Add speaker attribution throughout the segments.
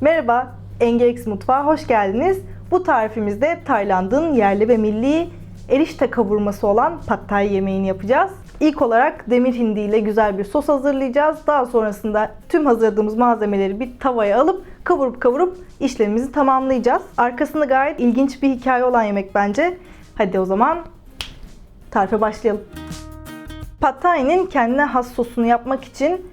Speaker 1: Merhaba, Engerex Mutfağa hoş geldiniz. Bu tarifimizde Tayland'ın yerli ve milli erişte kavurması olan pad thai yemeğini yapacağız. İlk olarak demir hindi ile güzel bir sos hazırlayacağız. Daha sonrasında tüm hazırladığımız malzemeleri bir tavaya alıp kavurup kavurup işlemimizi tamamlayacağız. Arkasında gayet ilginç bir hikaye olan yemek bence. Hadi o zaman tarife başlayalım. Pad Thai'nin kendine has sosunu yapmak için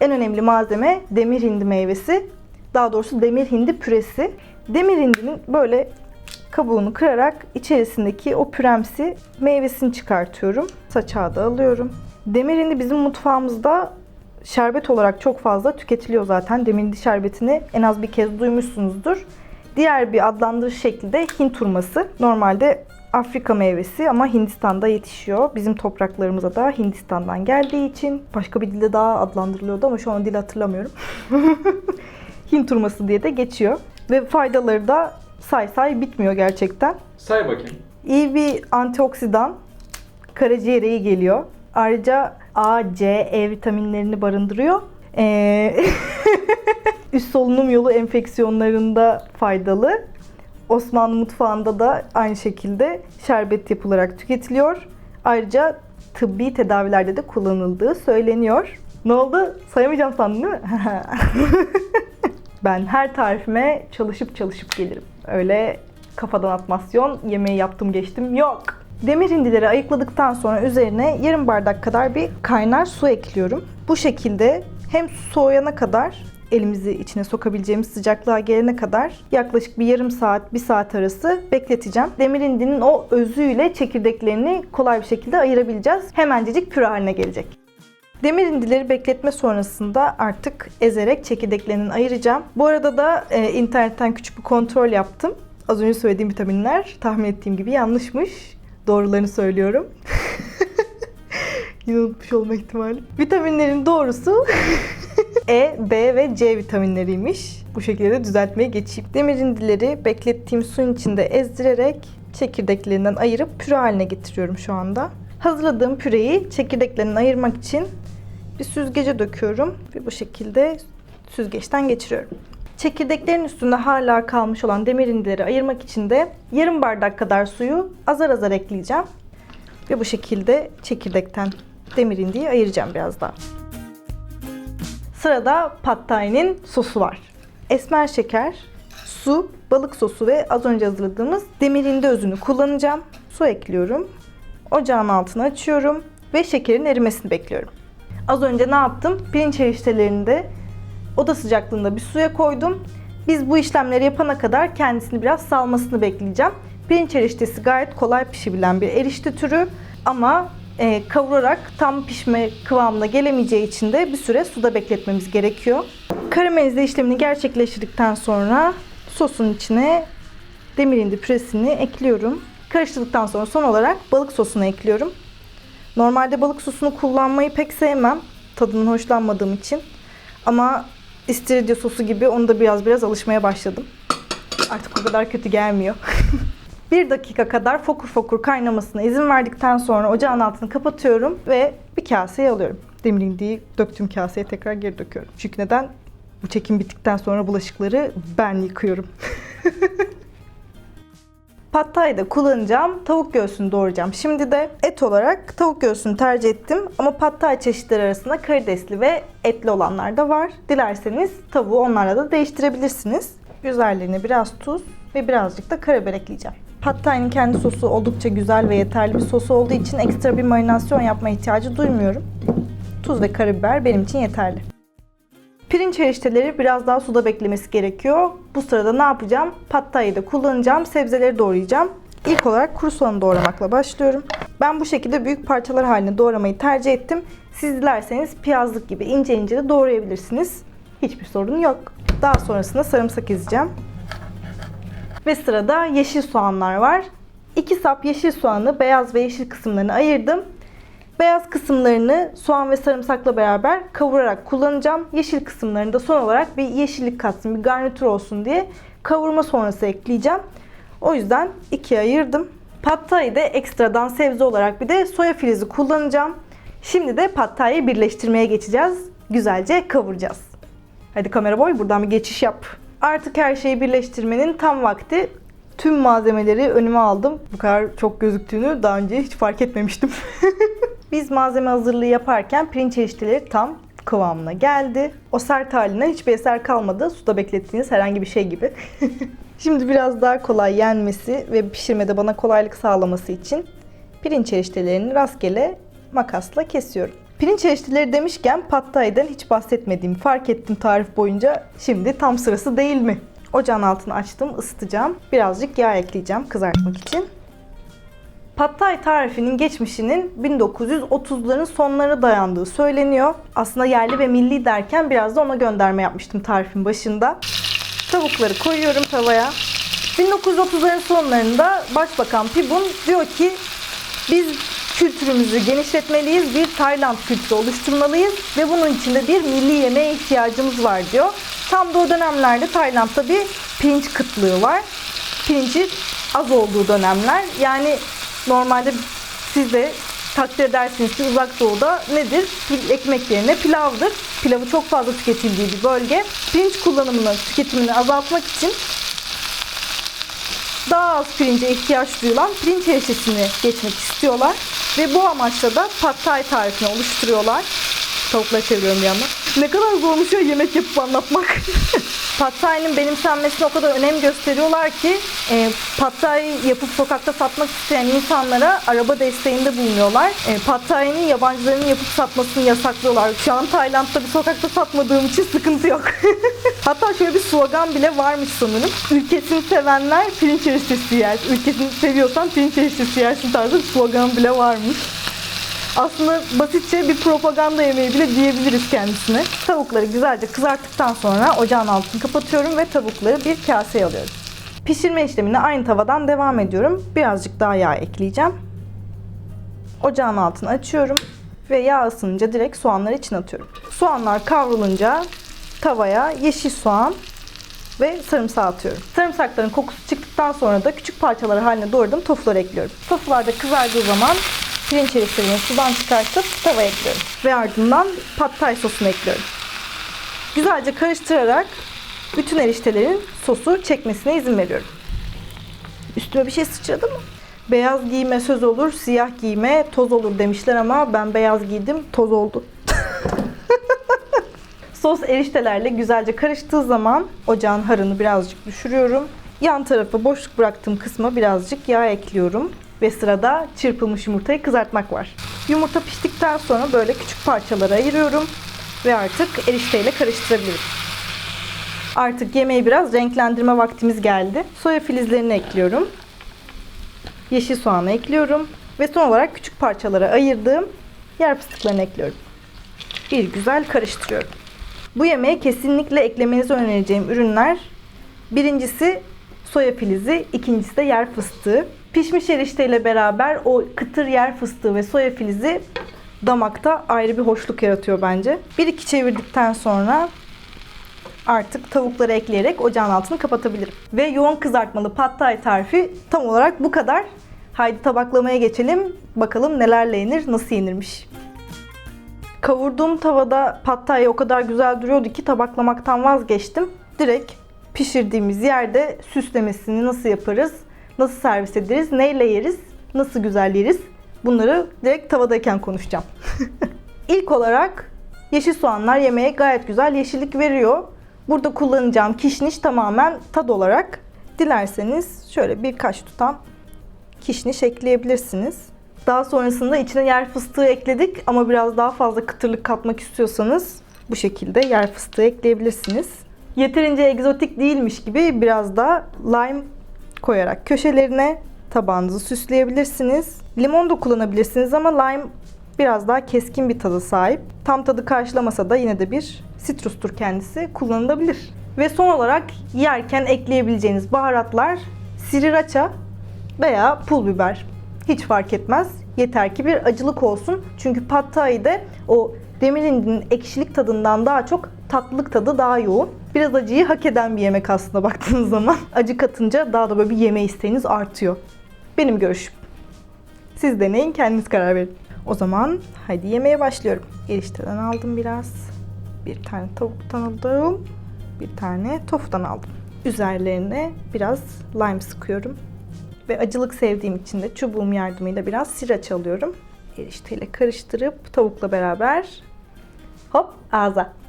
Speaker 1: en önemli malzeme demir hindi meyvesi. Daha doğrusu demir hindi püresi. Demir hindinin böyle kabuğunu kırarak içerisindeki o püremsi meyvesini çıkartıyorum. Saçağı da alıyorum. Demir hindi bizim mutfağımızda şerbet olarak çok fazla tüketiliyor zaten. Demir hindi şerbetini en az bir kez duymuşsunuzdur. Diğer bir adlandırış şekli de Hint hurması. Normalde Afrika meyvesi ama Hindistan'da yetişiyor. Bizim topraklarımıza da Hindistan'dan geldiği için başka bir dilde daha adlandırılıyordu ama şu an dil hatırlamıyorum. Hint hurması diye de geçiyor. Ve faydaları da say say bitmiyor gerçekten.
Speaker 2: Say bakayım.
Speaker 1: İyi bir antioksidan, karaciğere iyi geliyor. Ayrıca A, C, E vitaminlerini barındırıyor. Ee, üst solunum yolu enfeksiyonlarında faydalı. Osmanlı mutfağında da aynı şekilde şerbet yapılarak tüketiliyor. Ayrıca tıbbi tedavilerde de kullanıldığı söyleniyor. Ne oldu? Sayamayacağım sandın değil mi? ben her tarifime çalışıp çalışıp gelirim. Öyle kafadan atmasyon, yemeği yaptım geçtim yok. Demir hindileri ayıkladıktan sonra üzerine yarım bardak kadar bir kaynar su ekliyorum. Bu şekilde hem soğuyana kadar elimizi içine sokabileceğimiz sıcaklığa gelene kadar yaklaşık bir yarım saat, bir saat arası bekleteceğim. Demir hindinin o özüyle çekirdeklerini kolay bir şekilde ayırabileceğiz. Hemencecik püre haline gelecek. Demir indileri bekletme sonrasında artık ezerek çekirdeklerini ayıracağım. Bu arada da e, internetten küçük bir kontrol yaptım. Az önce söylediğim vitaminler tahmin ettiğim gibi yanlışmış. Doğrularını söylüyorum. Yine unutmuş olma ihtimali. Vitaminlerin doğrusu E, B ve C vitaminleriymiş. Bu şekilde de düzeltmeye geçeyim. Demir indileri beklettiğim suyun içinde ezdirerek çekirdeklerinden ayırıp püre haline getiriyorum şu anda. Hazırladığım püreyi çekirdeklerinden ayırmak için bir süzgece döküyorum ve bu şekilde süzgeçten geçiriyorum. Çekirdeklerin üstünde hala kalmış olan demir indileri ayırmak için de yarım bardak kadar suyu azar azar ekleyeceğim. Ve bu şekilde çekirdekten demir indiyi ayıracağım biraz daha. Sırada pad thai'nin sosu var. Esmer şeker, su, balık sosu ve az önce hazırladığımız demir hindi özünü kullanacağım. Su ekliyorum. Ocağın altını açıyorum ve şekerin erimesini bekliyorum. Az önce ne yaptım? Pirinç eriştelerini de oda sıcaklığında bir suya koydum. Biz bu işlemleri yapana kadar kendisini biraz salmasını bekleyeceğim. Pirinç eriştesi gayet kolay pişebilen bir erişte türü ama e, kavurarak tam pişme kıvamına gelemeyeceği için de bir süre suda bekletmemiz gerekiyor. Karamelize işlemini gerçekleştirdikten sonra sosun içine demir hindi püresini ekliyorum. Karıştırdıktan sonra son olarak balık sosunu ekliyorum. Normalde balık sosunu kullanmayı pek sevmem. Tadından hoşlanmadığım için. Ama istiridye sosu gibi onu da biraz biraz alışmaya başladım. Artık o kadar kötü gelmiyor. bir dakika kadar fokur fokur kaynamasına izin verdikten sonra ocağın altını kapatıyorum ve bir kaseye alıyorum. Demir indiği döktüğüm kaseye tekrar geri döküyorum. Çünkü neden? Bu çekim bittikten sonra bulaşıkları ben yıkıyorum. Pad Thai'de kullanacağım tavuk göğsünü doğrayacağım. Şimdi de et olarak tavuk göğsünü tercih ettim. Ama Pad Thai çeşitleri arasında karidesli ve etli olanlar da var. Dilerseniz tavuğu onlarla da değiştirebilirsiniz. Üzerlerine biraz tuz ve birazcık da karabiber ekleyeceğim. Pad Thai'nin kendi sosu oldukça güzel ve yeterli bir sosu olduğu için ekstra bir marinasyon yapma ihtiyacı duymuyorum. Tuz ve karabiber benim için yeterli. Pirinç erişteleri biraz daha suda beklemesi gerekiyor. Bu sırada ne yapacağım? Pad Thai'yi de kullanacağım. Sebzeleri doğrayacağım. İlk olarak kuru soğanı doğramakla başlıyorum. Ben bu şekilde büyük parçalar halinde doğramayı tercih ettim. Siz dilerseniz piyazlık gibi ince ince de doğrayabilirsiniz. Hiçbir sorun yok. Daha sonrasında sarımsak ezeceğim. Ve sırada yeşil soğanlar var. 2 sap yeşil soğanı beyaz ve yeşil kısımlarını ayırdım. Beyaz kısımlarını soğan ve sarımsakla beraber kavurarak kullanacağım. Yeşil kısımlarını da son olarak bir yeşillik katsın, bir garnitür olsun diye kavurma sonrası ekleyeceğim. O yüzden ikiye ayırdım. Pad Thai'de ekstradan sebze olarak bir de soya filizi kullanacağım. Şimdi de Pad Thai'yi birleştirmeye geçeceğiz. Güzelce kavuracağız. Hadi kamera boy buradan bir geçiş yap. Artık her şeyi birleştirmenin tam vakti. Tüm malzemeleri önüme aldım. Bu kadar çok gözüktüğünü daha önce hiç fark etmemiştim. Biz malzeme hazırlığı yaparken pirinç erişteleri tam kıvamına geldi. O sert halinden hiçbir eser kalmadı. Suda beklettiğiniz herhangi bir şey gibi. Şimdi biraz daha kolay yenmesi ve pişirmede bana kolaylık sağlaması için pirinç eriştelerini rastgele makasla kesiyorum. Pirinç erişteleri demişken pad thai'den hiç bahsetmediğimi fark ettim tarif boyunca. Şimdi tam sırası değil mi? Ocağın altını açtım, ısıtacağım. Birazcık yağ ekleyeceğim kızartmak için. Pad Thai tarifinin geçmişinin 1930'ların sonlarına dayandığı söyleniyor. Aslında yerli ve milli derken biraz da ona gönderme yapmıştım tarifin başında. Tavukları koyuyorum tavaya. 1930'ların sonlarında Başbakan Pibun diyor ki biz kültürümüzü genişletmeliyiz, bir Tayland kültürü oluşturmalıyız ve bunun için de bir milli yemeğe ihtiyacımız var diyor. Tam da o dönemlerde Tayland'da bir pirinç kıtlığı var. Pirinci az olduğu dönemler. Yani normalde siz de takdir edersiniz ki uzak doğuda nedir? Ekmek yerine pilavdır. Pilavı çok fazla tüketildiği bir bölge. Pirinç kullanımını, tüketimini azaltmak için daha az pirince ihtiyaç duyulan pirinç erişesini geçmek istiyorlar. Ve bu amaçla da pad thai tarifini oluşturuyorlar. Tavukları çeviriyorum bir yandan. Ne kadar zormuş ya yemek yapıp anlatmak. pad thai'nin benimsenmesine o kadar önem gösteriyorlar ki e, thai yapıp sokakta satmak isteyen insanlara araba desteğinde bulunuyorlar. E, pad thai'nin yabancıların yapıp satmasını yasaklıyorlar. Şu an Tayland'da bir sokakta satmadığım için sıkıntı yok. Hatta şöyle bir slogan bile varmış sanırım. Ülkesini sevenler pirinç eriştesi yer. Ülkesini seviyorsan pirinç eriştesi yersin tarzı bir slogan bile varmış. Aslında basitçe bir propaganda yemeği bile diyebiliriz kendisine. Tavukları güzelce kızarttıktan sonra ocağın altını kapatıyorum ve tavukları bir kaseye alıyorum. Pişirme işlemine aynı tavadan devam ediyorum. Birazcık daha yağ ekleyeceğim. Ocağın altını açıyorum ve yağ ısınınca direkt soğanları içine atıyorum. Soğanlar kavrulunca tavaya yeşil soğan ve sarımsağı atıyorum. Sarımsakların kokusu çıktıktan sonra da küçük parçalar haline doğradığım tofuları ekliyorum. Tofular da kızardığı zaman pirinç eriştelerini sudan çıkartıp tavaya ekliyorum. Ve ardından pad thai sosunu ekliyorum. Güzelce karıştırarak bütün eriştelerin sosu çekmesine izin veriyorum. Üstüme bir şey sıçradı mı? Beyaz giyime söz olur, siyah giyime toz olur demişler ama ben beyaz giydim, toz oldu. Sos eriştelerle güzelce karıştığı zaman ocağın harını birazcık düşürüyorum. Yan tarafı boşluk bıraktığım kısma birazcık yağ ekliyorum. Ve sırada çırpılmış yumurtayı kızartmak var. Yumurta piştikten sonra böyle küçük parçalara ayırıyorum. Ve artık erişteyle karıştırabilirim. Artık yemeği biraz renklendirme vaktimiz geldi. Soya filizlerini ekliyorum. Yeşil soğanı ekliyorum. Ve son olarak küçük parçalara ayırdığım yer fıstıklarını ekliyorum. Bir güzel karıştırıyorum. Bu yemeğe kesinlikle eklemenizi önereceğim ürünler. Birincisi soya filizi, ikincisi de yer fıstığı. Pişmiş erişteyle beraber o kıtır yer fıstığı ve soya filizi damakta ayrı bir hoşluk yaratıyor bence. Bir iki çevirdikten sonra artık tavukları ekleyerek ocağın altını kapatabilirim. Ve yoğun kızartmalı pad thai tarifi tam olarak bu kadar. Haydi tabaklamaya geçelim. Bakalım nelerle yenir, nasıl yenirmiş. Kavurduğum tavada pad thai o kadar güzel duruyordu ki tabaklamaktan vazgeçtim. Direkt pişirdiğimiz yerde süslemesini nasıl yaparız, nasıl servis ederiz, neyle yeriz, nasıl güzel yeriz bunları direkt tavadayken konuşacağım. İlk olarak yeşil soğanlar yemeğe gayet güzel yeşillik veriyor. Burada kullanacağım kişniş tamamen tad olarak. Dilerseniz şöyle birkaç tutam kişniş ekleyebilirsiniz. Daha sonrasında içine yer fıstığı ekledik ama biraz daha fazla kıtırlık katmak istiyorsanız bu şekilde yer fıstığı ekleyebilirsiniz. Yeterince egzotik değilmiş gibi biraz da lime koyarak köşelerine tabağınızı süsleyebilirsiniz. Limon da kullanabilirsiniz ama lime biraz daha keskin bir tadı sahip. Tam tadı karşılamasa da yine de bir sitrustur kendisi kullanılabilir. Ve son olarak yerken ekleyebileceğiniz baharatlar sriracha veya pul biber. Hiç fark etmez. Yeter ki bir acılık olsun. Çünkü pad thai'de o demirinin ekşilik tadından daha çok tatlılık tadı daha yoğun. Biraz acıyı hak eden bir yemek aslında baktığınız zaman. Acı katınca daha da böyle bir yeme isteğiniz artıyor. Benim görüşüm. Siz deneyin kendiniz karar verin. O zaman hadi yemeğe başlıyorum. Erişteden aldım biraz. Bir tane tavuktan aldım. bir tane tofudan aldım. Üzerlerine biraz lime sıkıyorum. Ve acılık sevdiğim için de çubuğum yardımıyla biraz siraç alıyorum. Erişteyle karıştırıp tavukla beraber hop ağza.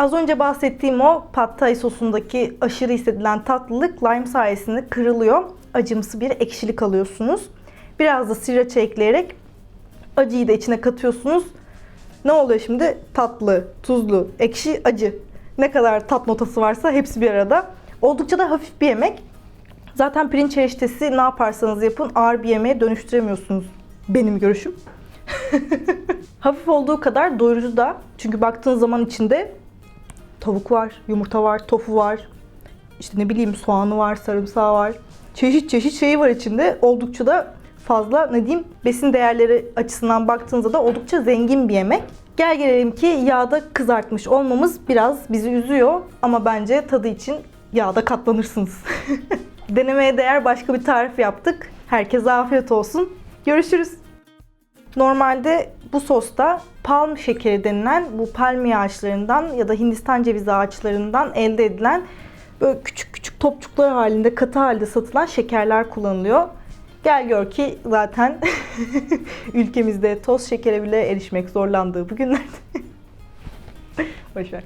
Speaker 1: Az önce bahsettiğim o pad thai sosundaki aşırı hissedilen tatlılık lime sayesinde kırılıyor. Acımsı bir ekşilik alıyorsunuz. Biraz da sriracha ekleyerek acıyı da içine katıyorsunuz. Ne oluyor şimdi? Tatlı, tuzlu, ekşi, acı. Ne kadar tat notası varsa hepsi bir arada. Oldukça da hafif bir yemek. Zaten pirinç eriştesi ne yaparsanız yapın ağır bir yemeğe dönüştüremiyorsunuz. Benim görüşüm. hafif olduğu kadar doyurucu da. Çünkü baktığın zaman içinde tavuk var, yumurta var, tofu var. İşte ne bileyim soğanı var, sarımsağı var. Çeşit çeşit şeyi var içinde. Oldukça da fazla ne diyeyim besin değerleri açısından baktığınızda da oldukça zengin bir yemek. Gel gelelim ki yağda kızartmış olmamız biraz bizi üzüyor ama bence tadı için yağda katlanırsınız. Denemeye değer başka bir tarif yaptık. Herkese afiyet olsun. Görüşürüz. Normalde bu sosta palm şekeri denilen bu palmiye ağaçlarından ya da Hindistan cevizi ağaçlarından elde edilen böyle küçük küçük topçuklar halinde katı halde satılan şekerler kullanılıyor. Gel gör ki zaten ülkemizde toz şekere bile erişmek zorlandığı bu günlerde. Boşver.